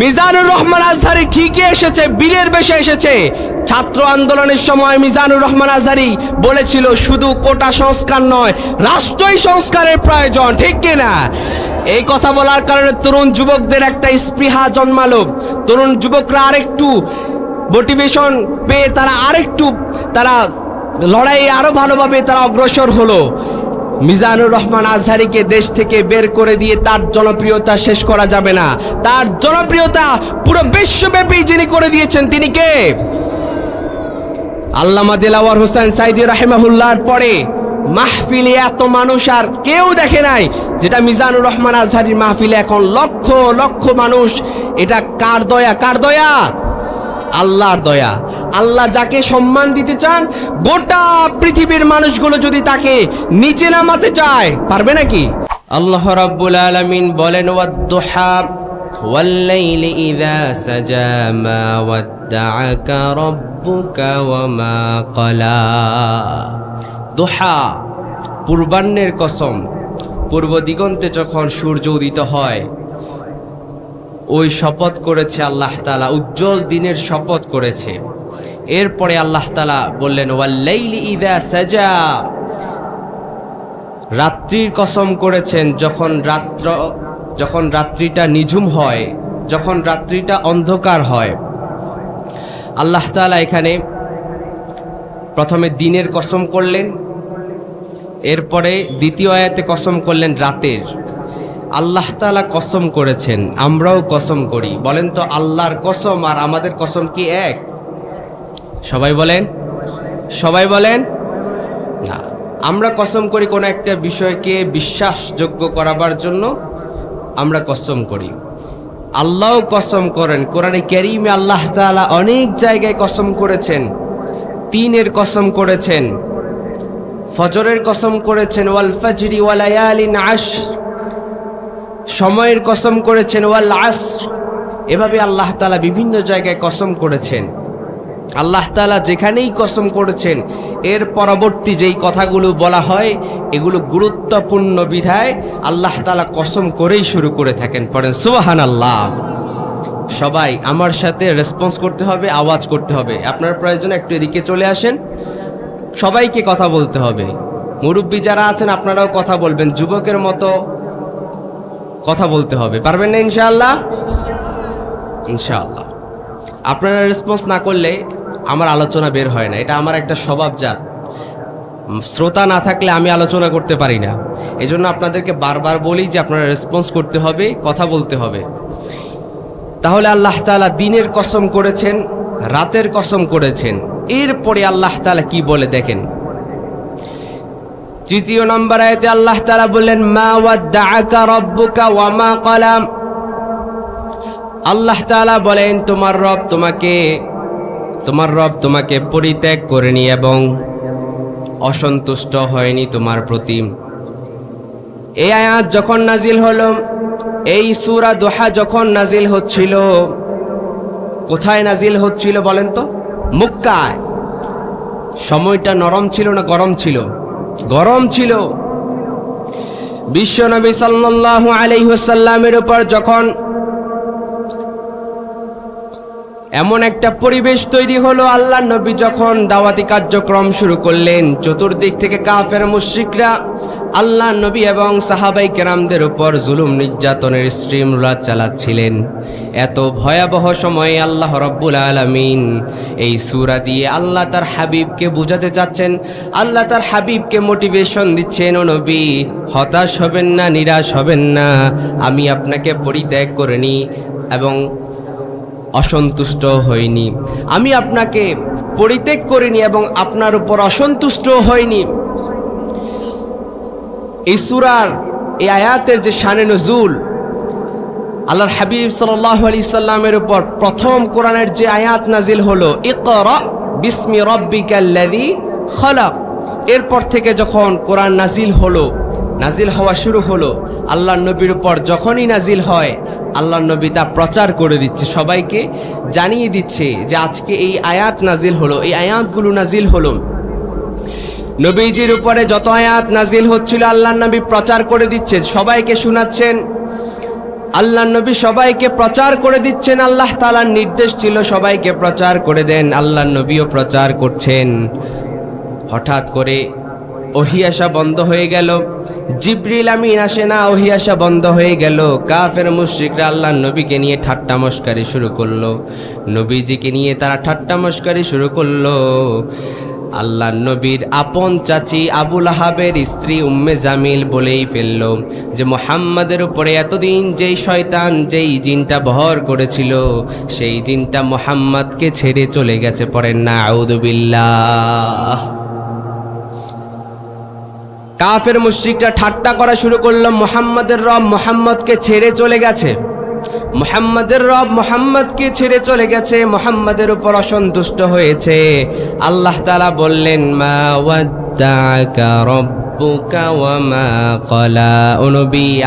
মিজানুর রহমান আজহারি ঠিকই এসেছে বীরের বেশে এসেছে। ছাত্র আন্দোলনের সময় মিজানুর রহমান আজহারি বলেছিল, শুধু কোটা সংস্কার নয়, রাষ্ট্রই সংস্কারের প্রয়োজন, ঠিক কিনা এই কথা বলার কারণে তরুণ যুবকদের একটা স্পৃহা জন্মালো। তরুণ যুবকরা আরেকটু মোটিভেশন পেয়ে তারা আরেকটু, তারা লড়াইয়ে আরও ভালোভাবে তারা অগ্রসর হলো। মিজানুর রহমান আজহারিকে দেশ থেকে বের করে দিয়ে তার জনপ্রিয়তা শেষ করা যাবে না। তার জনপ্রিয়তা পুরো বিশ্বব্যাপী যিনি করে দিয়েছেন, তিনি কে? আল্লামা দিলাওয়ার হোসেন সাইদি রাহেমাহুল্লাহর পরে মাহফিলে এত মানুষ আর কেউ দেখে নাই যেটা মিজানুর রহমান আজহারির মাহফিলে এখন লক্ষ লক্ষ মানুষ। এটা কার দয়া? কার দয়া? আল্লাহর দয়া আল্লাহ যাকে সম্মান দিতে চান গোটা পৃথিবীর মানুষগুলো যদি তাকে নিচে নামাতে চায় পারবে নাকি আল্লাহ রাব্বুল আলামিন বলেন ওয়াদ্দুহা والليل إذا سجى ما ودعك ربك وما قلى দোহা পূর্বাহ্নের কসম পূর্ব দিগন্তে যখন সূর্য উদিত হয় ওই শপথ করেছে আল্লাহ তালা উজ্জ্বল দিনের শপথ করেছে। এরপরে আল্লাহ তালা বললেন, ওয়াল্লাইলি ইদা সাজা। রাত্রির কসম করেছেন, যখন রাত্র, যখন রাত্রিটা নিঝুম হয়, যখন রাত্রিটা অন্ধকার হয়। আল্লাহ তালা এখানে প্রথমে দিনের কসম করলেন, এরপরে দ্বিতীয় আয়াতে কসম করলেন রাতের। আল্লাহ তালা কসম করেছেন, আমরাও কসম করি। বলেন তো আল্লাহর কসম আর আমাদের কসম কি এক? সবাই বলেন? সবাই বলেন? না। আমরা কসম করি কোনো একটা বিষয়কে বিশ্বাসযোগ্য করাবার জন্য আমরা কসম করি। আল্লাহও কসম করেন। কোরআনে ক্যারিমে আল্লাহ তাআলা অনেক জায়গায় কসম করেছেন। তিনের কসম করেছেন। ফজরের কসম করেছেন। ওয়াল ফজরি ওয়ালায়ালিন আশ সময়ের কসম করেছেন, ওয়াল আসর এভাবে আল্লাহ তাআলা বিভিন্ন জায়গায় কসম করেছেন। আল্লাহ তাআলা যেখানেই কসম করেছেন, এর পরবর্তী যেই কথাগুলো বলা হয়, এগুলো গুরুত্বপূর্ণ বিধায় আল্লাহ তাআলা কসম করেই শুরু করে থাকেন। পড়েন সুবাহান আল্লাহ সবাই, আমার সাথে রেসপন্স করতে হবে, আওয়াজ করতে হবে। আপনার প্রয়োজনে একটু এদিকে চলে আসেন। সবাইকে কথা বলতে হবে। মুরব্বী যারা আছেন, আপনারাও কথা বলবেন। যুবকের মতো কথা বলতে হবে। পারবেন না ইনশাআল্লাহ? ইনশাআল্লাহ। আপনারা রেসপন্স না করলে আমার আলোচনা বের হয় না। এটা আমার একটা স্বভাবজাত। শ্রোতা না থাকলে আমি আলোচনা করতে পারি না। এজন্য আপনাদেরকে বারবার বলি যে আপনারা রেসপন্স করতে হবে, কথা বলতে হবে। তাহলে আল্লাহ তাআলা দিনের কসম করেছেন, রাতের কসম করেছেন। এরপরে আল্লাহ তাআলা কি বলে দেখেন। তৃতীয় নম্বর আয়তে আল্লাহ তাআলা বললেন, মা ওয়াদ্দাআকা রাব্বুকা ওয়া মা কলাম আল্লাহ তাআলা বলেন, তোমার রব তোমাকে, তোমার রব তোমাকে পরিত্যাগ করেনি এবং অসন্তুষ্ট হয়নি তোমার প্রতি। এই আয়াত যখন নাজিল হলো, এই সুরা দোহা যখন নাজিল হচ্ছিল, কোথায় নাজিল হচ্ছিল বলেন তো? মুক্কায়। সময়টা নরম ছিল না গরম ছিল? গরম ছিল। বিশ্বনবী সাল্লাহ আলি হাসাল্লামের উপর যখন এমন একটা পরিবেশ তৈরি হলো আল্লাহ নবী যখন দাওয়াতি কার্যক্রম শুরু করলেন, চতুর্দিক থেকে কাফের মুশরিকরা আল্লাহ নবী এবং সাহাবাই কেরামদের উপর জুলুম নির্যাতনের স্ট্রিম রুলার চালাচ্ছিলেন। এত ভয়াবহ সময়ে আল্লাহ রব্বুল আলমিন এই সুরা দিয়ে আল্লাহ তার হাবিবকে বুঝাতে চাচ্ছেন। আল্লাহ তার হাবিবকে মোটিভেশন দিচ্ছেন, ও নবী, হতাশ হবেন না, নিরাশ হবেন না, আমি আপনাকে পরিত্যাগ করে নিই এবং অসন্তুষ্ট হইনি। আমি আপনাকে পরিত্যাগ করিনি এবং আপনার উপর অসন্তুষ্ট হইনি। এই সুরার, এই আয়াতের যে শানে নজুল, আল্লাহর হাবিব সাল্লাহ আলি সাল্লামের উপর প্রথম কোরআনের যে আয়াত নাজিল হলো, ইকরা বিসমি রব্বিকাল্লাযী খলাক। এরপর থেকে যখন কোরআন নাজিল হলো, নাজিল হওয়া শুরু হলো আল্লাহ নবীর উপর যখনই নাজিল হয় আল্লাহ নবী তা প্রচার করে দিচ্ছে, সবাইকে জানিয়ে দিচ্ছে যে আজকে এই আয়াত নাজিল হলো, এই আয়াতগুলো নাজিল হলো। নবীজির উপরে যত আয়াত নাজিল হচ্ছিল আল্লাহ নবী প্রচার করে দিচ্ছেন, সবাইকে শোনাচ্ছেন। আল্লাহ নবী সবাইকে প্রচার করে দিচ্ছেন, আল্লাহ তালার নির্দেশ ছিল সবাইকে প্রচার করে দেন আল্লাহ নবীও প্রচার করছেন। হঠাৎ করে ওহি আসা বন্ধ হয়ে গেল, জিব্রিল আমিন আসে না, ওহি আসা বন্ধ হয়ে গেল। কাফের মুশ্রিকরা আল্লাহ নবীকে নিয়ে ঠাট্টা মস্কারি শুরু করল। নবীজিকে নিয়ে তারা ঠাট্টা মস্কারি শুরু করল। আল্লাহ নবীর আপন চাচি আবুল আহাবের স্ত্রী উম্মে জামিল বলেই ফেলল যে মোহাম্মদের উপরে এতদিন যেই শয়তান যেই জিনটা ভর করেছিল, সেই জিনটা মোহাম্মদকে ছেড়ে চলে গেছে পরেন না আউদুবিল্লাহ কাফের মুশ্রিকরা ঠাট্টা করা শুরু করল, মোহাম্মদের রব মোহাম্মদকে ছেড়ে চলে গেছে। মোহাম্মদের রব মোহাম্মদকে ছেড়ে চলে গেছে, মোহাম্মদের উপর অসন্তুষ্ট হয়েছে। আল্লাহ তালা বললেন, মা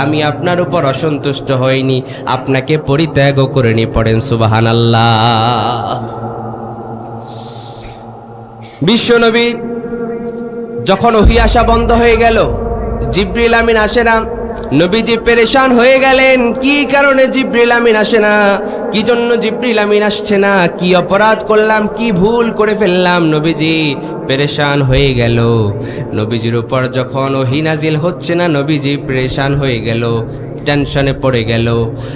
আমি আপনার উপর অসন্তুষ্ট হইনি, আপনাকে পরিত্যাগও করে নি পড়েন, সুবহানাল্লাহ। বিশ্বনবী যখন ওহি আসা বন্ধ হয়ে গেল, জিব্রিল আমিন আসে না নবীজি পেরেশান হয়ে গেলেন। কি কারণে জিব্রিল আমিন আসে না? কি জন্য জিব্রিল আমিন আসছে না? কি অপরাধ করলাম? কি ভুল করে ফেললাম? নবীজি পেরেশান হয়ে গেল। নবীজির উপর যখন ওহি নাজিল হচ্ছে না, নবীজি পেরেশান হয়ে গেল, টেনশনে পড়ে গেল।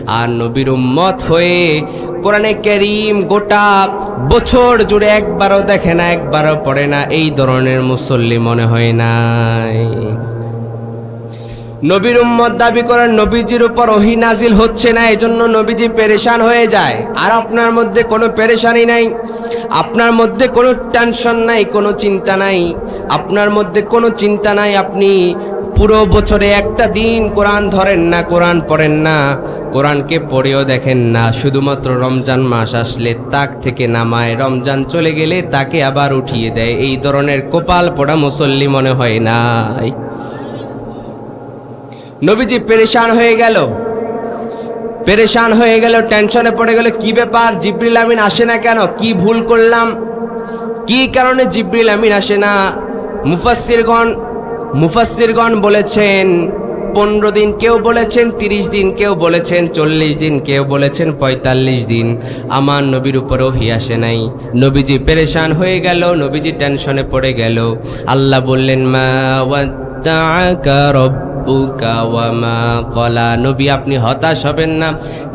আর নবীর উম্মত হয়ে কোরআনে কেরিম গোটা বছর জুড়ে একবারও দেখে না, একবারও পড়ে না। এই ধরনের মুসল্লি মনে হয় নাই। নবীর উম্মত দাবি করেন, নবীজির উপর ওহি নাজিল হচ্ছে না, এজন্য নবীজি পেরেশান হয়ে যায়। আর আপনার মধ্যে কোনো পেরেশানি নাই, আপনার মধ্যে কোনো টেনশন নাই, কোনো চিন্তা নাই। আপনার মধ্যে কোনো চিন্তা নাই, আপনি পুরো বছরে একটা দিন কোরআন ধরেন না, কোরআন পড়েন না, কোরআনকে পড়েও দেখেন না। শুধুমাত্র রমজান মাস আসলে তাক থেকে নামায়, রমজান চলে গেলে তাকে আবার উঠিয়ে দেয়। এই ধরনের কোপাল পড়া মুসল্লি মনে হয় নাই। নবীজি পেরেশান হয়ে গেল। পেরেশান হয়ে গেল, টেনশনে পড়ে গেল, কি ব্যাপার? জিব্রিল আমিন আসে না কেন? কি ভুল করলাম? কি কারণে জিব্রিল আমিন আসে না? মুফাসিরগণ মুফাসিরগণ বলেছেন, পনেরো দিন কেউ বলেছেন, তিরিশ দিন কেউ বলেছেন, চল্লিশ দিন কেউ বলেছেন, পঁয়তাল্লিশ দিন আমার নবীর উপরেও হি আসে নাই। নবীজি পেরেশান হয়ে গেল, নবীজি টেনশনে পড়ে গেল। আল্লাহ বললেন, মা রব্বুকা ওয়া মা কলা। নবী, আপনি হতাশ হবেন না,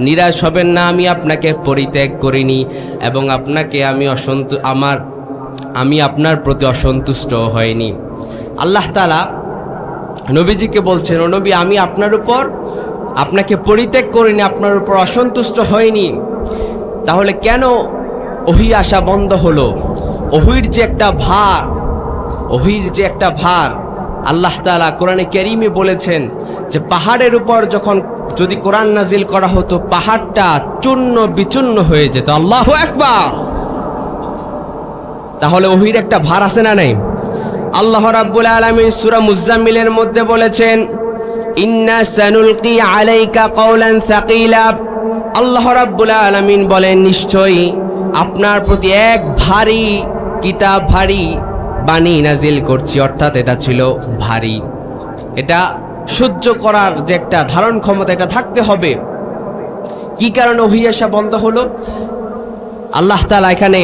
নিরাশ হবেন না, আমি আপনাকে পরিত্যাগ করিনি এবং আপনাকে আমি অসন্ত, আমার, আমি আপনার প্রতি অসন্তুষ্ট হয়নি আল্লাহ তালা নবীজিকে বলছেন, ও নবী, আমি আপনার উপর, আপনাকে পরিত্যাগ করিনি, আপনার উপর অসন্তুষ্ট হয়নি তাহলে কেন ওহি আসা বন্ধ হলো? ওহির যে একটা ভার, ওহির যে একটা ভার আল্লাহ তালা কোরআনে কেরিমে বলেছেন যে পাহাড়ের উপর যখন যদি কোরআন নাজিল করা হতো, পাহাড়টা চূর্ণ বিচূর্ণ হয়ে যেত। আল্লাহ একবার তাহলে ওহির একটা ভার আছে না নাই? আল্লাহ রাব্বুল আলামিন সূরা মুজাম্মিলের মধ্যে বলেছেন আলাইকা আল্লাহ বলেন, নিশ্চয়ই আপনার প্রতি এক ভারী, কিতাব ভারী বাণী নাজিল করছি, অর্থাৎ এটা ছিল ভারী। এটা সহ্য করার যে একটা ধারণ ক্ষমতা, এটা থাকতে হবে। কি কারণে ওহি বন্ধ হলো? আল্লাহ তাআলা এখানে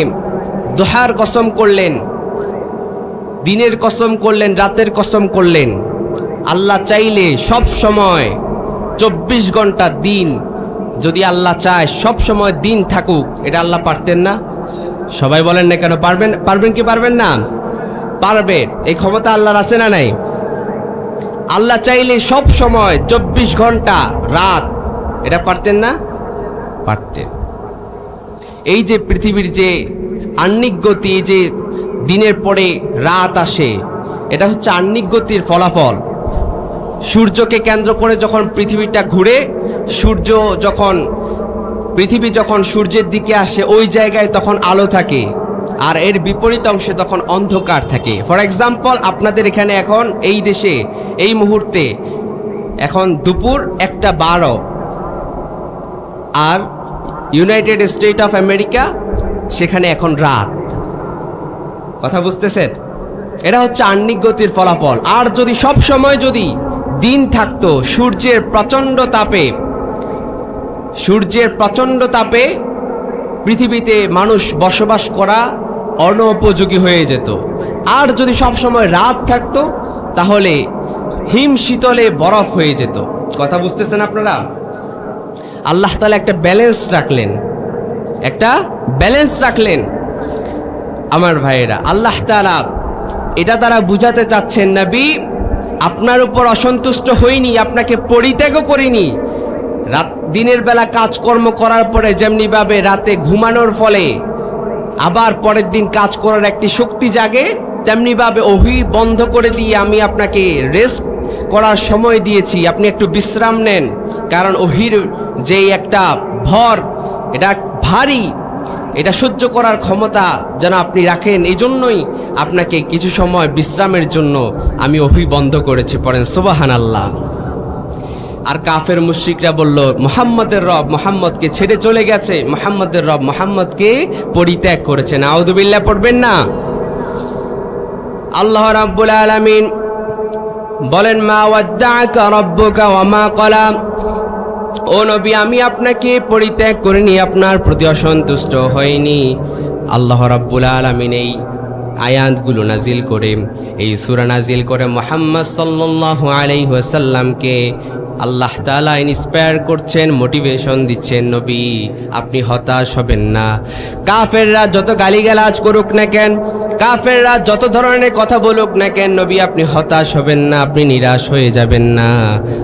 দোহার কসম করলেন, দিনের কসম করলেন, রাতের কসম করলেন। আল্লাহ চাইলে সব সময় চব্বিশ ঘণ্টা দিন, যদি আল্লাহ চায়, সব সময় দিন থাকুক, এটা আল্লাহ পারতেন না। সবাই বলেন না কেন, পারবেন পারবেন কি পারবেন না? পারবে? এই ক্ষমতা আল্লাহর আছে না নাই? আল্লাহ চাইলে সব সময় চব্বিশ ঘণ্টা রাত, এটা পারতেন না? পারতেন। এই যে পৃথিবীর যে আহ্নিক গতি যে দিনের পরে রাত আসে, এটা হচ্ছে আহ্নিক গতির ফলাফল। সূর্যকে কেন্দ্র করে যখন পৃথিবীটা ঘুরে, সূর্য যখন, পৃথিবী যখন সূর্যের দিকে আসে, ওই জায়গায় তখন আলো থাকে। আর এর বিপরীত অংশে তখন অন্ধকার থাকে। ফর এক্সাম্পল আপনাদের এখানে এখন এই দেশে, এই মুহূর্তে এখন দুপুর একটা বারো। আর ইউনাইটেড স্টেট অফ আমেরিকা সেখানে এখন রাত। কথা বুঝতেছেন? এটা হচ্ছে আহ্নিক গতির ফলাফল। আর যদি সব সময় যদি দিন থাকতো, সূর্যের প্রচণ্ড তাপে, সূর্যের প্রচণ্ড তাপে পৃথিবীতে মানুষ বসবাস করা অনুপযোগী হয়ে যেত। আর যদি সবসময় রাত থাকতো, তাহলে হিম শীতলে বরফ হয়ে যেত। কথা বুঝতেছেন আপনারা? আল্লাহ তালা একটা ব্যালেন্স রাখলেন। একটা ব্যালেন্স রাখলেন। আমার ভাইয়েরা, আল্লাহ তালা এটা তারা বুঝাতে চাচ্ছেন, নবী, আপনার উপর অসন্তুষ্ট হইনি, আপনাকে পরিত্যাগও করিনি দিনের বেলা কাজকর্ম করার পরে যেমনিভাবে রাতে ঘুমানোর ফলে আবার পরের দিন কাজ করার একটি শক্তি জাগে, তেমনিভাবে ওহি বন্ধ করে দিয়ে আমি আপনাকে রেস্ট করার সময় দিয়েছি। আপনি একটু বিশ্রাম নেন, কারণ ওহির যেই একটা ভর, এটা ভারী, এটা সহ্য করার ক্ষমতা যেন আপনি রাখেন এই জন্যই আপনাকে কিছু সময় বিশ্রামের জন্য আমি অভি বন্ধ করেছি পড়েন। সুবাহান আল্লাহ আর কাফের মুশ্রিকরা বলল, মোহাম্মদের রব মোহাম্মদকে ছেড়ে চলে গেছে। মোহাম্মদের রব মোহাম্মদকে পরিত্যাগ করেছেন। আউদুবিল্লাহ পড়বেন না? আল্লাহ রাব্বুল আলামিন বলেন, মা ওয়াদ্দাআকা রাব্বুকা ওয়া মা ক্বালা। ও নবী, আমি আপনাকে পরিত্যাগ করিনি, আপনার প্রতি অসন্তুষ্ট হয়নি আল্লাহ রাব্বুল আলামিন এই আয়াতগুলো নাজিল করে, এই সূরা নাজিল করে মোহাম্মদ সাল্লাল্লাহু আলাইহি ওয়াসাল্লামকে আল্লাহ তাআলা ইন্সপায়ার করছেন মোটিভেশন দিচ্ছেন, নবী, আপনি হতাশ হবেন না। কাফেররা যত গালিগালাজ করুক না কেন, কাফেররা যত ধরনের কথা বলুক না কেন, নবী, আপনি হতাশ হবেন না, আপনি নিরাশ হয়ে যাবেন না।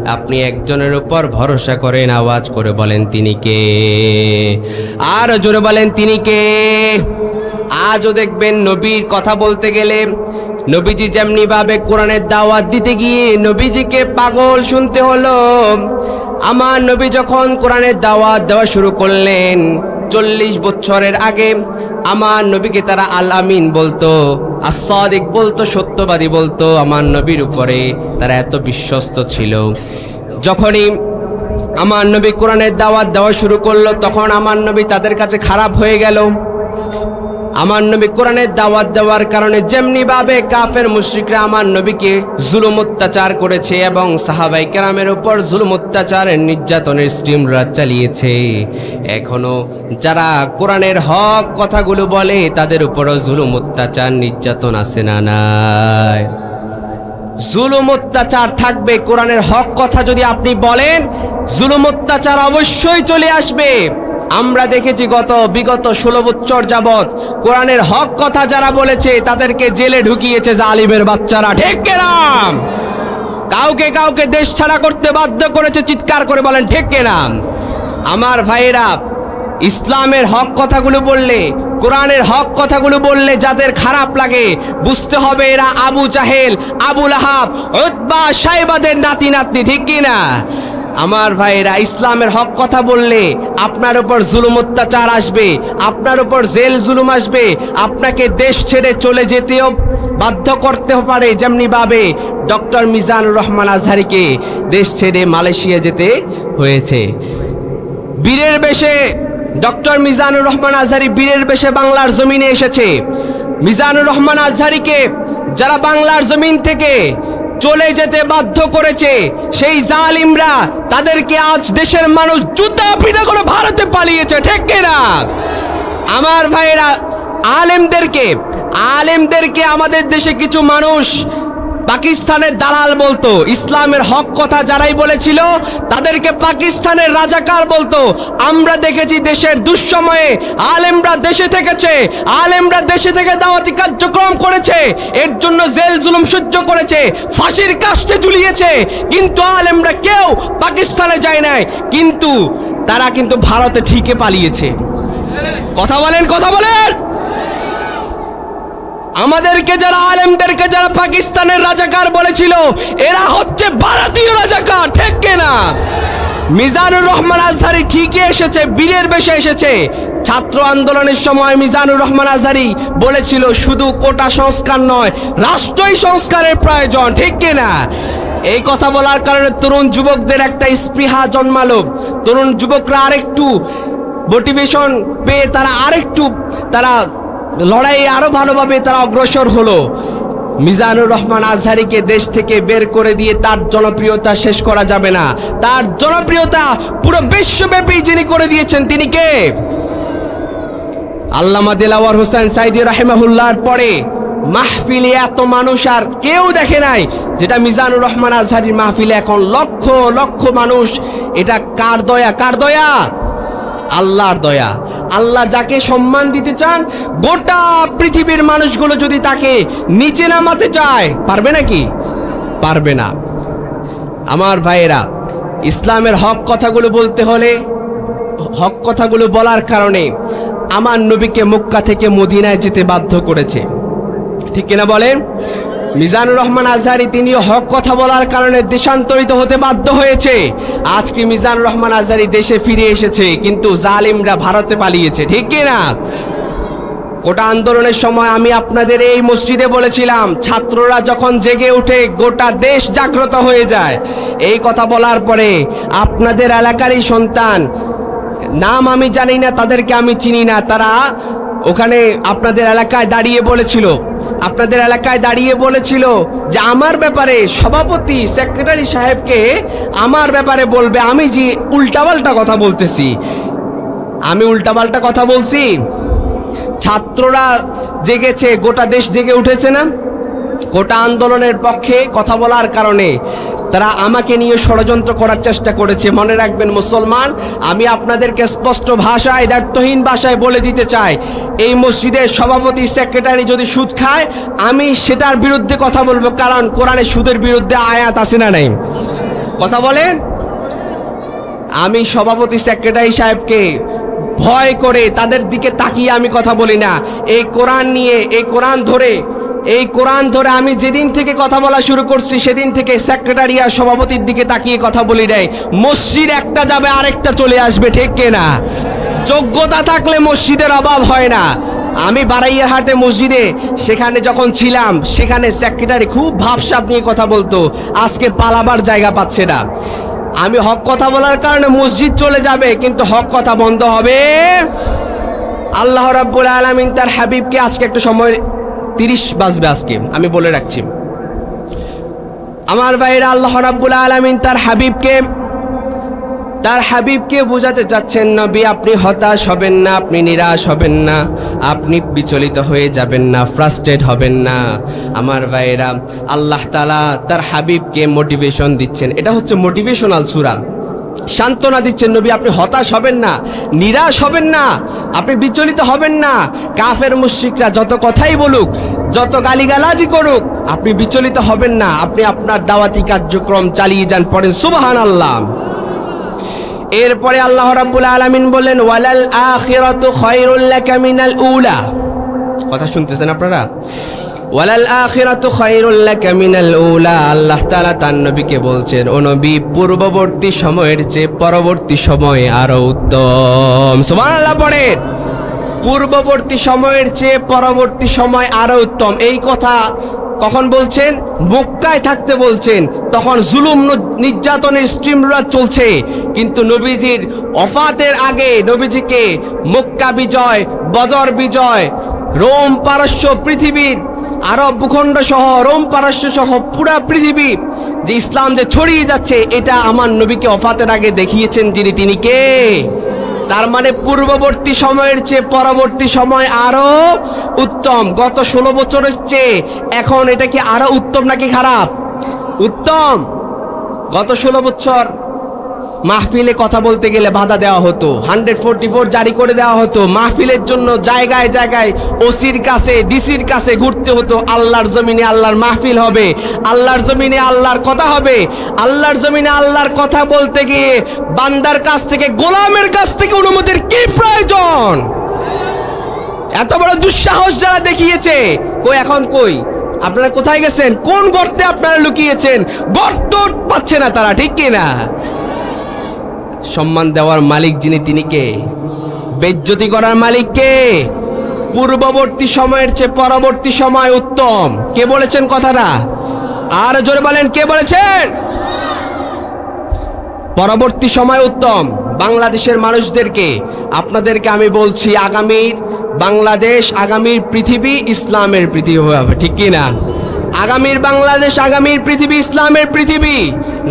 আপনি একজনের উপর ভরসা করেন, আওয়াজ করে বলেন, তিনি কে? আর জোরে বলেন, তিনি কে? আজও দেখবেন নবীর কথা বলতে গেলে নবীজি যেমনি ভাবে কোরআনের দাওয়াত দিতে গিয়ে নবীজিকে পাগল শুনতে হলো, আমার নবী যখন কোরআনের দাওয়াত দেওয়া শুরু করলেন, চল্লিশ বছরের আগে আমার নবীকে তারা আল আমিন বলতো আসাদিক বলতো, সত্যবাদী বলতো, আমার নবীর উপরে তারা এত বিশ্বস্ত ছিল। যখনই আমার নবী কোরআনের দাওয়াত দেওয়া শুরু করল, তখন আমার নবী তাদের কাছে খারাপ হয়ে গেল। আমার নবী কোরআনের দাওয়াত দেওয়ার কারণে যেমনি ভাবে কাফের মুশ্রিকরা আমার নবীকে জুলুম অত্যাচার করেছে এবং সাহাবাই কেরামের উপর জুলুম অত্যাচারের নির্যাতনের স্ট্রিমরা চালিয়েছে। এখনও যারা কোরআনের হক কথাগুলো বলে, তাদের উপরও জুলুম অত্যাচার, নির্যাতন আছে না নাই? জুলুম অত্যাচার থাকবে, কোরআনের হক কথা যদি আপনি বলেন, জুলুম অত্যাচার অবশ্যই চলে আসবে। আমরা দেখেছি গত বিগত ষোলো বছর যাবৎ কোরআনের হক কথা যারা বলেছে, তাদেরকে জেলে ঢুকিয়েছে জালিমের বাচ্চারা। ঠিক কেরাম কাউকে কাউকে দেশ ছাড়া করতে বাধ্য করেছে, চিৎকার করে বলেন, ঠিক কেরাম আমার ভাইয়েরা, ইসলামের হক কথাগুলো বললে, কোরআনের হক কথাগুলো বললে যাদের খারাপ লাগে, বুঝতে হবে এরা আবু জাহেল, আবুল আহাব, উতবা সাহেবাদের নাতি নাতনি ঠিক কি না? আমার ভাইয়েরা, ইসলামের হক কথা বললে আপনার উপর জুলুম অত্যাচার আসবে, আপনার উপর জেল জুলুম আসবে, আপনাকে দেশ ছেড়ে চলে যেতেও বাধ্য করতে পারে যেমনি ভাবে ডক্টর মিজানুর রহমান আজহারিকে দেশ ছেড়ে মালয়েশিয়া যেতে হয়েছে। বীরের বেশে ডক্টর মিজানুর রহমান আজহারি বীরের বেশে বাংলার জমিনে এসেছে। মিজানুর রহমান আজহারিকে যারা বাংলার জমিন থেকে চলে যেতে বাধ্য করেছে। সেই জালিমরা তাদেরকে আজ দেশের মানুষ জুতা পিঠা করে ভারতে পালিয়েছে, ঠিক কিনা আমার ভাইয়েরা, আলেমদেরকে আলেমদেরকে আমাদের দেশে কিছু মানুষ পাকিস্তানের দালাল বলতো, ইসলামের হক কথা যারাই বলেছিল, তাদেরকে পাকিস্তানের রাজাকার বলতো। আমরা দেখেছি দেশের দুঃসময়ে আলেমরা দেশে থেকেছে, আলেমরা দেশে থেকে দাওয়াতি কার্যক্রম করেছে, এর জন্য জেল জুলুম সহ্য করেছে, ফাঁসির কাস্টে ঝুলিয়েছে, কিন্তু আলেমরা কেউ পাকিস্তানে যায় নাই, কিন্তু তারা কিন্তু ভারতে ঠিকে পালিয়েছে। কথা বলেন কথা বলেন! আমাদেরকে যারা আলেমদেরকে যারা পাকিস্তানের রাজাকার বলেছিল, এরা হচ্ছে ভারতীয় রাজাকার, ঠিক না মিজানুর রহমান আজহারি ঠিকই এসেছে, বীরের বেশে এসেছে। ছাত্র আন্দোলনের সময় মিজানুর রহমান আজহারি বলেছিল, শুধু কোটা সংস্কার নয়, রাষ্ট্রই সংস্কারের প্রয়োজন, ঠিক না এই কথা বলার কারণে তরুণ যুবকদের একটা স্পৃহা জন্মালো। তরুণ যুবকরা আরেকটু মোটিভেশন পেয়ে তারা আরেকটু তারা লড়াইয়ে আরও ভালোভাবে তারা অগ্রসর হলো। মিজানুর রহমান আজহারিকে দেশ থেকে বের করে দিয়ে তার জনপ্রিয়তা শেষ করা যাবে না। তার জনপ্রিয়তা পুরো বিশ্বব্যাপী যিনি করে দিয়েছেন, তিনি কে? আল্লামা দিলাওয়ার হোসেন সাইদি রাহেমাহুল্লাহর পরে মাহফিলে এত মানুষ আর কেউ দেখে নাই, যেটা মিজানুর রহমান আজহারির মাহফিলে এখন লক্ষ লক্ষ মানুষ। এটা কার দয়া? কার দয়া? আল্লাহর দয়া। আল্লাহ যাকে সম্মান দিতে চান, গোটা পৃথিবীর মানুষগুলো যদি তাকে নিচে নামাতে চায়, পারবে নাকি? পারবে না। আমার ভাইয়েরা, ইসলামের হক কথাগুলো বলতে হলে, হক কথাগুলো বলার কারণে আমার নবীকে মক্কা থেকে মদিনায় যেতে বাধ্য করেছে। ঠিক কিনা বলেন? মিজানুর রহমান আজহারি তিনি হক কথা বলার কারণে দেশান্তরিত হতে বাধ্য হয়েছে। আজকে মিজানুর রহমান আজহারি দেশে ফিরে এসেছে, কিন্তু জালিমরা ভারতে পালিয়েছে, ঠিক কিনা? গোটা আন্দোলনের সময় আমি আপনাদের এই মসজিদে বলেছিলাম, ছাত্ররা যখন জেগে ওঠে গোটা দেশ জাগ্রত হয়ে যায়। এই কথা বলার পরে আপনাদের এলাকারই সন্তান, নাম আমি জানি না, তাদেরকে আমি চিনি না, তারা ওখানে আপনাদের এলাকায় দাঁড়িয়ে বলেছিল। আপনাদের এলাকায় দাঁড়িয়ে বলেছিল যে, আমার ব্যাপারে সভাপতি সেক্রেটারি সাহেবকে আমার ব্যাপারে বলবে। আমি যে উল্টাপাল্টা কথা বলতেছি। আমি উল্টাপাল্টা কথা বলছি? ছাত্ররা জেগেছে, গোটা দেশ জেগে উঠেছে না? গোটা আন্দোলনের পক্ষে কথা বলার কারণে তারা আমাকে নিয়ে ষড়যন্ত্র করার চেষ্টা করেছে। মনে রাখবেন মুসলমান, আমি আপনাদেরকে স্পষ্ট ভাষায়, দায়িত্বহীন ভাষায় বলে দিতে চাই। এই মসজিদের সভাপতি, সেক্রেটারি যদি সুদ খায়, আমি সেটার বিরুদ্ধে কথা বলব, কারণ কোরআনে সুদের বিরুদ্ধে আয়াত আছে না নেই। কথা বলেন? আমি সভাপতি, সেক্রেটারি সাহেবকে ভয় করে তাদের দিকে তাকিয়ে আমি কথা বলি না। এই কোরআন নিয়ে, এই কোরআন ধরে এই কোরআন ধরে আমি যেদিন থেকে কথা বলা শুরু করছি, সেদিন থেকে সেক্রেটারি আর সভাপতির দিকে তাকিয়ে কথা বলি নাই। মসজিদ একটা যাবে, আরেকটা চলে আসবে, ঠিক কেনা? যোগ্যতা থাকলে মসজিদের অভাব হয় না। আমি বারাইয়ারহাটে মসজিদে সেখানে যখন ছিলাম, সেখানে সেক্রেটারি খুব ভাবসাপ নিয়ে কথা বলতো। আজকে পালাবার জায়গা পাচ্ছে না। আমি হক কথা বলার কারণে মসজিদ চলে যাবে, কিন্তু হক কথা বন্ধ হবে। আল্লাহ রাব্বুল আলামিন তার হাবিবকে আজকে একটা সময় তিরিশ বাজবে আজকে, আমি বলে রাখছি। আমার ভাইরা আল্লাহ রাব্বুল আলামিন তার হাবিবকে তার হাবিবকে বোঝাতে চাচ্ছেন, নবী, আপনি হতাশ হবেন না, আপনি নিরাশ হবেন না, আপনি বিচলিত হয়ে যাবেন না ফ্রাস্ট্রেট হবেন না। আমার ভাইয়েরা, আল্লাহ তালা তার হাবিবকে মোটিভেশন দিচ্ছেন। এটা হচ্ছে মোটিভেশনাল সুরা। সান্ত্বনা দিচ্ছেন নবী, আপনি হতাশ হবেন না, নিরাশ হবেন না, আপনি বিচলিত হবেন না। কাফের মুশ্রিকরা যত কথাই বলুক, যত গালিগালাজি করুক, আপনি বিচলিত হবেন না। আপনি আপনার দাওয়াতি কার্যক্রম চালিয়ে যান পড়েন সুবাহান আল্লাহ এরপরে আল্লাহ রাব্বুল আলামিন বললেন, ওয়ালাল আখিরাতু খায়রুল লাকা মিনাল উলা। কথা শুনতেছেন আপনারা? ওয়ালাল আখিরাতু খায়রুল লাকা উলা। আল্লাহ তাআলা তার বলছেন, ও পূর্ববর্তী সময়ের চেয়ে পরবর্তী সময় আরও উত্তম। পড়েন। পূর্ববর্তী সময়ের চেয়ে পরবর্তী সময় উত্তম। এই কথা কখন বলছেন? মক্কায় থাকতে বলছেন। তখন জুলুম নির্যাতনের স্ট্রিমরা চলছে। কিন্তু নবীজির অফাতের আগে নবীজিকে মক্কা বিজয়, বদর বিজয়, রোম পারস্য পৃথিবীর আরব ভূখণ্ড সহ, রোম পারস্য সহ পুরা পৃথিবী যে ইসলাম যে ছড়িয়ে যাচ্ছে, এটা আমার নবীকে অফাতের আগে দেখিয়েছেন যিনি তিনি কে? তার মানে পূর্ববর্তী সময়ের চেয়ে পরবর্তী সময় আরও উত্তম। গত ষোলো বছরের চেয়ে এখন এটা কি আরও উত্তম নাকি খারাপ? উত্তম। গত ষোলো বছর মাহফিলে কথা বলতে গেলে বাধা দেওয়া হতো। হান্ড্রেড ফোরটি ফোর জারি করে দেওয়া হতো। মাহফিলের জন্য জায়গায় জায়গায় ওসির কাছে, ডিসির কাছে ঘুরতে হতো। আল্লাহর জমিনে আল্লাহর মাহফিল হবে। আল্লাহর জমিনে আল্লাহর কথা হবে। আল্লাহর জমিনে আল্লাহর কথা বলতে গিয়ে বান্দার কাছ থেকে, গোলামের কাছ থেকে অনুমতির কি প্রয়োজন? এত বড় দুঃসাহস যারা দেখিয়েছে, কই এখন কই? আপনারা কোথায় গেছেন? কোন গর্তে আপনারা লুকিয়েছেন? গর্ত পাচ্ছে না তারা, ঠিক কি না সম্মান দেওয়ার মালিক যিনি তিনি কে? বেজ্জতি করার মালিক কে? পূর্ববর্তী সময়ের চেয়ে পরবর্তী সময় উত্তম। কে বলেছেন কথাটা? আর জোরে বলেন, কে বলেছেন? পরবর্তী সময় উত্তম। বাংলাদেশের মানুষদেরকে আপনাদেরকে আমি বলছি, আগামীর বাংলাদেশ, আগামীর পৃথিবী ইসলামের পৃথিবী হবে, ঠিক কি না? আগামীর বাংলাদেশ, আগামীর পৃথিবী, ইসলামের পৃথিবী।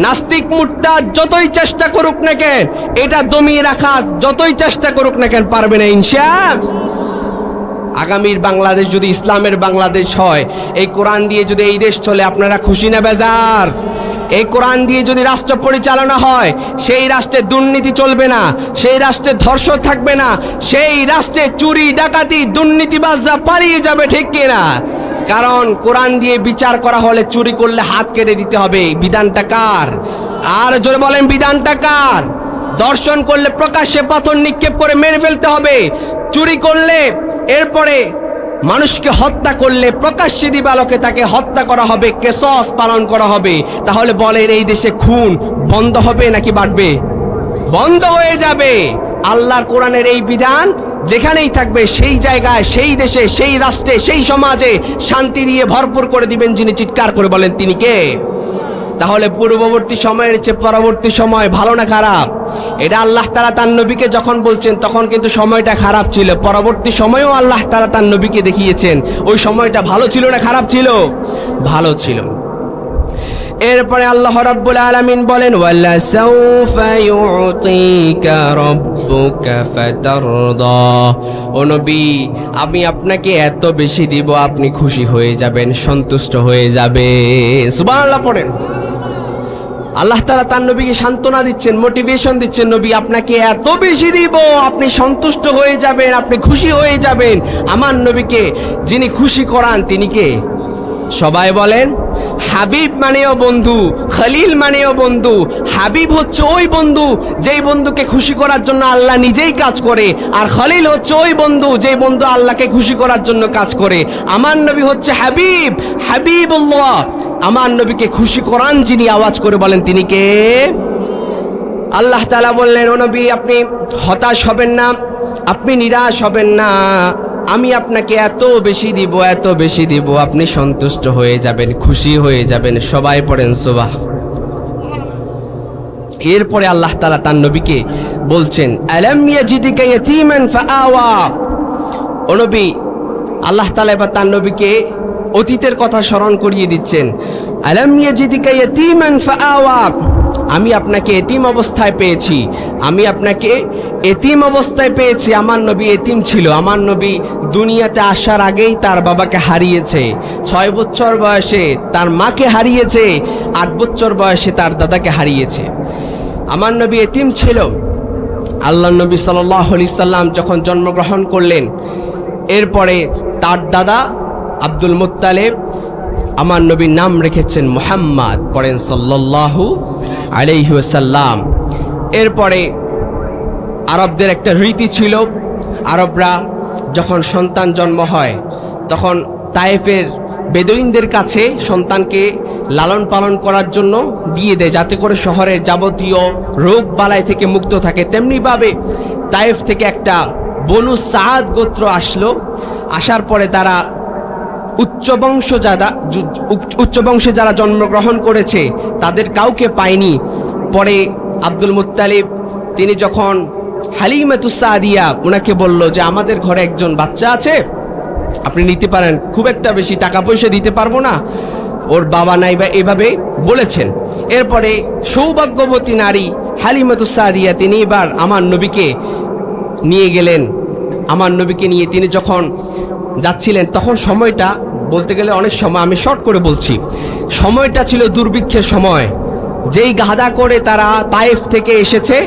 নাস্তিক মুট্টা যতই চেষ্টা করুক না কেন, এটা দমিয়ে রাখা যতই চেষ্টা করুক না কেন পারবে না, ইনশা আগামীর বাংলাদেশ যদি ইসলামের বাংলাদেশ হয়, এই কোরআন দিয়ে যদি এই দেশ চলে, আপনারা খুশি না বেজার? এই কোরআন দিয়ে যদি রাষ্ট্র পরিচালনা হয়, সেই রাষ্ট্রে দুর্নীতি চলবে না, সেই রাষ্ট্রে ধর্ষণ থাকবে না, সেই রাষ্ট্রে চুরি, ডাকাতি, দুর্নীতিবাজরা পালিয়ে যাবে, ঠিক কিনা? কারণ কোরআন দিয়ে বিচার করা হলে চুরি করলে হাত কেটে দিতে হবে। বিধানটা কার? আর জোরে বলেন, বিধানটা কার? দর্শন করলে প্রকাশ্যে পাথর নিক্ষেপ করে মেরে ফেলতে হবে। চুরি করলে এরপরে মানুষকে হত্যা করলে প্রকাশ্যে দিবালোকে তাকে হত্যা করা হবে কেসস পালন করা হবে। তাহলে বলেন, এই দেশে খুন বন্ধ হবে নাকি বাড়বে? বন্ধ হয়ে যাবে। আল্লাহর কোরআনের এই বিধান যেখানেই থাকবে, সেই জায়গায়, সেই দেশে, সেই রাষ্ট্রে, সেই সমাজে শান্তি দিয়ে ভরপুর করে দিবেন যিনি চিৎকার করে বলেন, তিনি কে? তাহলে পূর্ববর্তী সময়ের চেয়ে পরবর্তী সময় ভালো না খারাপ? এটা আল্লাহ তালা তার নবীকে যখন বলছেন, তখন কিন্তু সময়টা খারাপ ছিল। পরবর্তী সময়েও আল্লাহ তালা তার নবীকে দেখিয়েছেন। ওই সময়টা ভালো ছিল না খারাপ ছিল? ভালো ছিল। এরপরে আল্লাহ রাব্বুল আলামিন বলেন, ওয়ালা সাউফা ইউতিকা রাব্বুকা ফাতারদা। ও নবী, আমি আপনাকে এত বেশি দিব, আপনি খুশি হয়ে যাবেন, সন্তুষ্ট হয়ে যাবে। সুবহানাল্লাহ পড়েন। আল্লাহ তারা তার নবীকে সান্ত্বনা দিচ্ছেন মোটিভেশন দিচ্ছেন, নবী, আপনাকে এত বেশি দিব, আপনি সন্তুষ্ট হয়ে যাবেন, আপনি খুশি হয়ে যাবেন। আমার নবীকে যিনি খুশি করান, তিনি কে? সবাই বলেন হাবিব মানেও বন্ধু, খলিল মানেও বন্ধু, হাবিব হচ্ছে ওই বন্ধু, যেই বন্ধুকে খুশি করার জন্য আল্লাহ নিজেই কাজ করে, আর খলিল হচ্ছে ওই বন্ধু, যেই বন্ধু আল্লাহকে খুশি করার জন্য কাজ করে। আমার নবী হচ্ছে হাবিব, হাবিবুল্লাহ। আমার নবীকে খুশি করান যিনি আওয়াজ করে বলেন, তিনি কে? আল্লাহ তালা বললেন, ও নবী, আপনি হতাশ হবেন না, আপনি নিরাশ হবেন না। আমি আপনাকে এত বেশি দিব, এত বেশি দিব, আপনি সন্তুষ্ট হয়ে যাবেন, খুশি হয়ে যাবেন, সবাই পড়েন সোবাহ এরপরে আল্লাহ তালা তার নবীকে বলছেন, আলাম ইয়াজিদিকা ইয়াতীমান ফাআওয়া? ও নবী, আল্লাহ তালা এবার তার নবীকে অতীতের কথা স্মরণ করিয়ে দিচ্ছেন। আলাম ইয়াজিদিকা ইয়াতীমান ফাআওয়া। আমি আপনাকে এতিম অবস্থায় পেয়েছি। আমি আপনাকে এতিম অবস্থায় পেয়েছি। আমার নবী এতিম ছিল। আমার নবী দুনিয়াতে আসার আগেই তার বাবাকে হারিয়েছে। ছয় বছর বয়সে তার মাকে হারিয়েছে। আট বছর বয়সে তার দাদাকে হারিয়েছে। আমার নবী এতিম ছিল। আল্লাহ নবী সাল্লাহ আলি সাল্লাম যখন জন্মগ্রহণ করলেন, এরপরে তার দাদা আব্দুল মুত্তালেব আমার নবীর নাম রেখেছেন মুহাম্মদ, পড়েন সাল্লাল্লাহু আলাইহি ওয়াসাল্লাম। এরপরে আরবদের একটা রীতি ছিল, আরবরা যখন সন্তান জন্ম হয়, তখন তায়েফের বেদইনদের কাছে সন্তানকে লালন পালন করার জন্য দিয়ে দেয়, যাতে করে শহরের যাবতীয় রোগ বালাই থেকে মুক্ত থাকে। তেমনিভাবে তায়েফ থেকে একটা বনু সাদ গোত্র আসলো, আসার পরে তারা উচ্চ বংশ যারা উচ্চ- বংশে যারা জন্মগ্রহণ করেছে, তাদের কাউকে পায়নি। পরে আব্দুল মুত্তালিব, তিনি যখন হালিমাতুসাদিয়া ওনাকে বলল যে, আমাদের ঘরে একজন বাচ্চা আছে, আপনি নিতে পারেন, খুব একটা বেশি টাকা পয়সা দিতে পারব না। ওর বাবা নাই বা এভাবে বলেছেন। এরপরে সৌভাগ্যবতী নারী হালিমাতুসাদিয়া তিনি এবার আমার নবীকে নিয়ে গেলেন। আমার নবীকে নিয়ে তিনি যখন যাচ্ছিলেন, তখন সময়টা বলতে গেলে অনেক সময় আমি শর্ট করে বলছি। সময়টা ছিল দুর্ভিক্ষের সময়। যেই গাধা করে তারা তায়েফ থেকে এসেছে,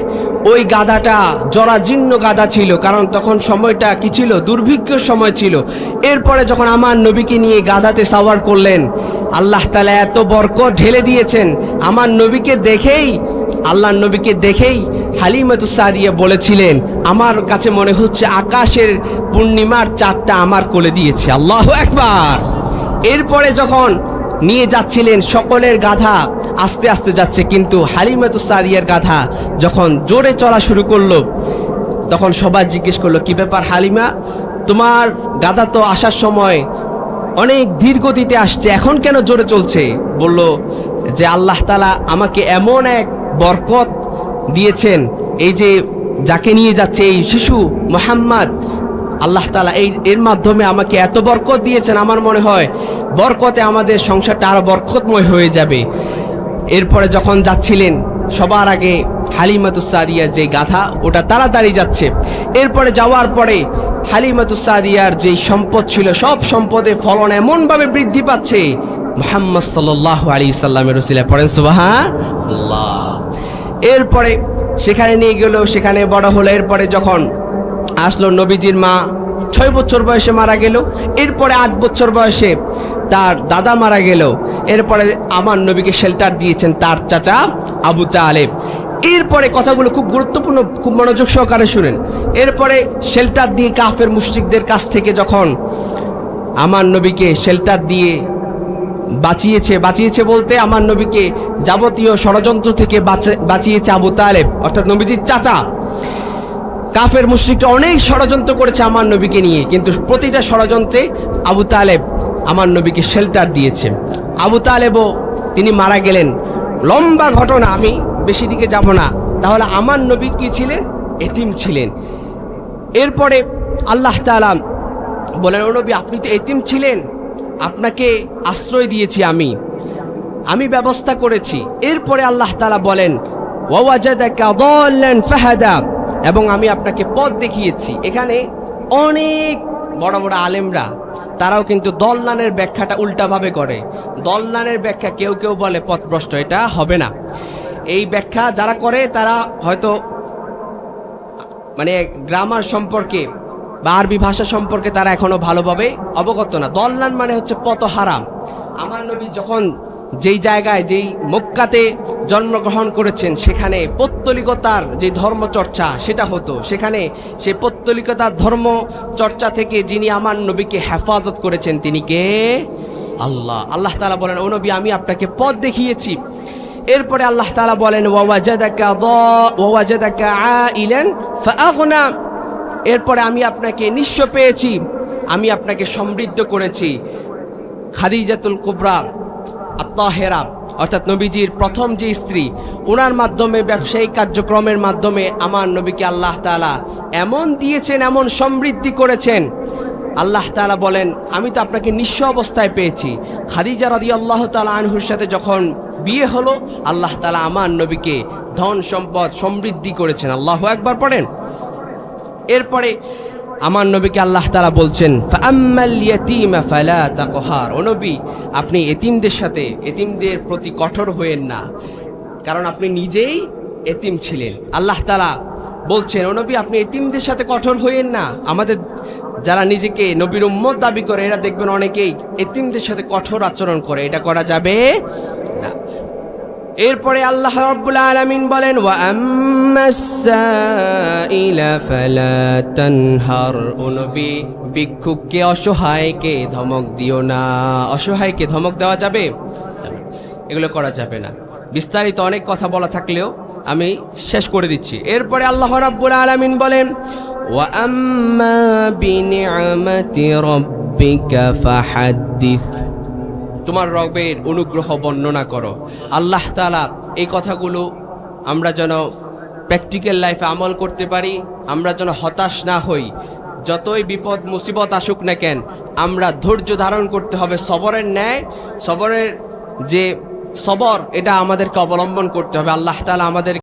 ওই গাধাটা জরাজীর্ণ গাধা ছিল, কারণ তখন সময়টা কি ছিল? দুর্ভিক্ষের সময় ছিল। এরপরে যখন আমার নবীকে নিয়ে গাধাতে সাওয়ার করলেন, আল্লাহ তালা এত বরকত ঢেলে দিয়েছেন। আমার নবীকে দেখেই আল্লাহ নবীকে দেখেই হালিমাতুসারিয়া বলেছিলেন, আমার কাছে মনে হচ্ছে আকাশের পূর্ণিমার চারটা আমার কোলে দিয়েছে। আল্লাহ একবার এরপরে যখন নিয়ে যাচ্ছিলেন, সকলের গাধা আস্তে আস্তে যাচ্ছে, কিন্তু হালিমাতুসারিয়ার গাধা যখন জোরে চলা শুরু করল, তখন সবাই জিজ্ঞেস করল, কি ব্যাপার হালিমা? তোমার গাধা তো আসার সময় অনেক ধীর গতিতে আসছে, এখন কেন জোরে চলছে? বলল যে, আল্লাহ তালা আমাকে এমন এক বরকত দিয়েছেন, এই যে যাকে নিয়ে যাচ্ছে এই শিশু মোহাম্মদ, আল্লাহ তালা এই, এর মাধ্যমে আমাকে এত বরকত দিয়েছেন আমার মনে হয়, বরকতে আমাদের সংসারটা আরও বরকতময় হয়ে যাবে। এরপরে যখন যাচ্ছিলেন, সবার আগে হালিমাতুসাদিয়ার যে গাথা ওটা তাড়াতাড়ি যাচ্ছে। এরপরে যাওয়ার পরে হালিমাতুসাদিয়ার যে সম্পদ ছিল, সব সম্পদে ফলন এমনভাবে বৃদ্ধি পাচ্ছে। মোহাম্মদ সাল্লাহ আলী সাল্লামের রসিলা পড়েন সুবাহা আল্লাহ এরপরে সেখানে নিয়ে গেল সেখানে বড় হলো। এরপরে যখন আসলো নবীজির মা, ছয় বছর বয়সে মারা গেল। এরপরে আট বছর বয়সে তার দাদা মারা গেল। এরপরে আমার নবীকে শেল্টার দিয়েছেন তার চাচা আবু তালেব। এরপরে কথাগুলো খুব গুরুত্বপূর্ণ, খুব মনোযোগ সহকারে শুনেন। এরপরে শেল্টার দিয়ে কাফের মুশরিকদের কাছ থেকে যখন আমার নবীকে শেল্টার দিয়ে বাঁচিয়েছে বাঁচিয়েছে বলতে আমার নবীকে যাবতীয় ষড়যন্ত্র থেকে বাঁচে- বাঁচিয়েছে আবু তালেব, অর্থাৎ নবীজির চাচা। কাফের মুশ্রিকরা অনেক ষড়যন্ত্র করেছে আমার নবীকে নিয়ে, কিন্তু প্রতিটা ষড়যন্ত্রে আবু তালেব আমার নবীকে শেল্টার দিয়েছে। আবু তালেবও তিনি মারা গেলেন। লম্বা ঘটনা, আমি বেশি দিকে যাব না। তাহলে আমার নবী কী ছিলেন? এতিম ছিলেন। এরপরে আল্লাহ তাআলা বলেন, ও নবী, আপনি তো এতিম ছিলেন? আপনাকে আশ্রয় দিয়েছি আমি। আমি ব্যবস্থা করেছি। এরপরে আল্লাহ তাআলা বলেন এবং আমি আপনাকে পথ দেখিয়েছি। এখানে অনেক বড় বড় আলেমরা, তারাও কিন্তু দল্লানের ব্যাখ্যাটা উল্টাভাবে করে। দল্লানের ব্যাখ্যা কেউ কেউ বলে পথভ্রষ্ট, এটা হবে না। এই ব্যাখ্যা যারা করে, তারা হয়তো মানে গ্রামার সম্পর্কে বা আরবি ভাষা সম্পর্কে তারা এখনও ভালোভাবে অবগত না। দল্লান মানে হচ্ছে পত হারাম। আমার নবী যখন যেই জায়গায়, যেই মক্কাতে জন্মগ্রহণ করেছেন, সেখানে পত্তলিকতার যে ধর্মচর্চা সেটা হতো। সেখানে সেই পত্তলিকতার ধর্ম চর্চা থেকে যিনি আমার নবীকে হেফাজত করেছেন, তিনি কে? আল্লাহ। আল্লাহ তালা বলেন, ও নবী, আমি আপনাকে পথ দেখিয়েছি। এরপরে আল্লাহ তালা বলেন ওয়াওয়াজাদাকা দা ওয়াওয়াজাদাকা আইলান ফাআগনা। এরপরে আমি আপনাকে নিঃস্ব পেয়েছি, আমি আপনাকে সমৃদ্ধ করেছি। খাদিজাতুল কুবরা আত্মাহেরা অর্থাৎ নবীজির প্রথম যে স্ত্রী ওনার মাধ্যমে, ব্যবসায়িক কার্যক্রমের মাধ্যমে আমার নবীকে আল্লাহ তাআলা এমন দিয়েছেন, এমন সমৃদ্ধি করেছেন। আল্লাহ তালা বলেন, আমি তো আপনাকে নিঃস্ব অবস্থায় পেয়েছি। খাদিজা রাদি আল্লাহ তালা আনহুর সাথে যখন বিয়ে হলো, আল্লাহ তালা আমার নবীকে ধন সম্পদ সমৃদ্ধি করেছেন। আল্লাহ একবার পড়েন। এরপরে আমার নবীকে আল্লাহ তালা বলছেন ও নবী, আপনি এতিমদের সাথে, এতিমদের প্রতি কঠোর হয়েন না। কারণ আপনি নিজেই এতিম ছিলেন। আল্লাহ তালা বলছেন, ও নবী, আপনি এতিমদের সাথে কঠোর হয়েন না। আমাদের যারা নিজেকে নবীর উম্মত দাবি করে, এরা দেখবেন অনেকেই এতিমদের সাথে কঠোর আচরণ করে। এটা করা যাবে না। এরপরে আল্লাহ রাব্বুল আলামিন বলেন, ওয়া আম্মাসাইলা ফালা তানহার ও নবী ভিক্ষুককে অসহায়কে ধমক দিও না। অসহায়কে ধমক দেওয়া যাবে? এগুলো করা যাবে না। বিস্তারিত অনেক কথা বলা থাকলেও আমি শেষ করে দিচ্ছি। এরপরে আল্লাহ রাব্বুল আলামিন বলেন, ওয়া আম্মা বিনিআমাতি রাব্বিকা ফাহাদ্দিস। তোমার রবের অনুগ্রহ বর্ণনা করো। আল্লাহ তালা এই কথাগুলো আমরা যেন প্র্যাকটিক্যাল লাইফে আমল করতে পারি, আমরা যেন হতাশ না হই। যতই বিপদ, মুসিবত আসুক না কেন, আমরা ধৈর্য ধারণ করতে হবে সবরের ন্যায়, সবরের যে সবর, এটা আমাদেরকে অবলম্বন করতে হবে। আল্লাহ তালা আমাদের